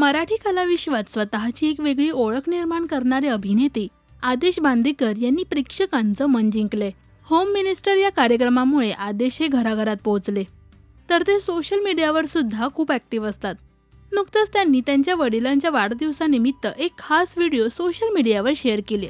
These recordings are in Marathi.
मराठी कलाविश्वात स्वतःची एक वेगळी ओळख निर्माण करणारे अभिनेते आदेश बांदेकर यांनी प्रेक्षकांचं मन जिंकले होम मिनिस्टर या कार्यक्रमामुळे आदेश हे घराघरात पोहोचले. तर ते सोशल मीडियावर सुद्धा खूप ॲक्टिव्ह असतात. नुकतंच त्यांनी त्यांच्या वडिलांच्या वाढदिवसानिमित्त एक खास व्हिडिओ सोशल मीडियावर शेअर केले.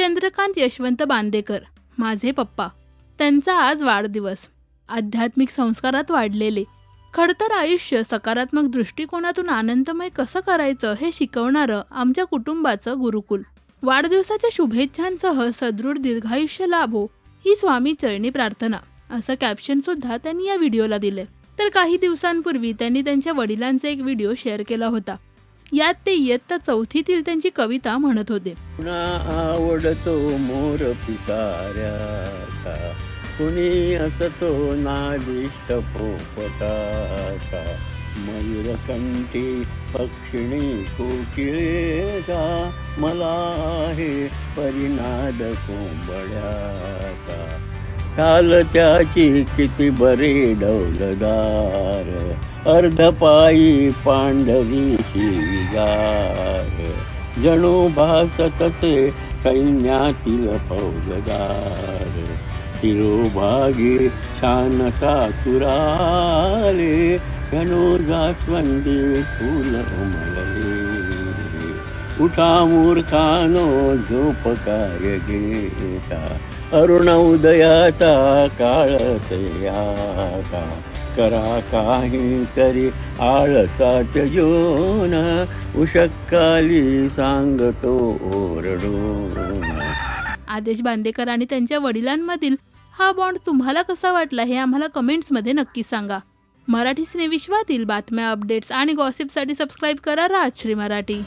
चंद्रकांत यशवंत बांदेकर माझे पप्पा. त्यांचा आज वाढदिवस. आध्यात्मिक संस्कारात वाढलेले. खडतर आयुष्य सकारात्मक दृष्टिकोनातून आनंदमय कसं करायचं हे शिकवणारं आमच्या कुटुंबाचं गुरुकुल. वाढदिवसाच्या शुभेच्छांसह सदृढ दीर्घायुष्य लाभो ही स्वामी चरणी प्रार्थना असं कॅप्शन सुद्धा त्यांनी या व्हिडिओला दिले तर काही दिवसांपूर्वी त्यांनी त्यांच्या वडिलांचा एक व्हिडिओ शेअर केला होता. यात ते इयत्ता चौथीतील त्यांची कविता म्हणत होते. पुन्हा आवडतो मोर पिसाऱ्याचा. कुणी असतो नादिष्ट पोपटाचा. मयूरकंठी पक्षिणी कोकिळेचा. मला आहे परिनाद कोंबड्याचा. चाल त्याची किती बरे डौलदार अर्धपायी पांढरी शिगार जणू भासतसे सैन्यातील फौजदार. तिरोभागी छान सातुराले जणू जास्वंदी फूल उमलले. उठा मूर्खानो झोप काय घेता. अरुण उदयाचा काळ आता. करा काही तरी आळसात जोन उशक्काली सांगतो ओरडून. आदेश बांदेकर आणि त्यांच्या वडिलांमधील हा बॉन्ड तुम्हाला कसा वाटला हे आम्हाला कमेंट्समध्ये नक्की सांगा. मराठी सिनेविश्वातील बातम्या अपडेट्स आणि गॉसिपसाठी सबस्क्राईब करा राजश्री मराठी.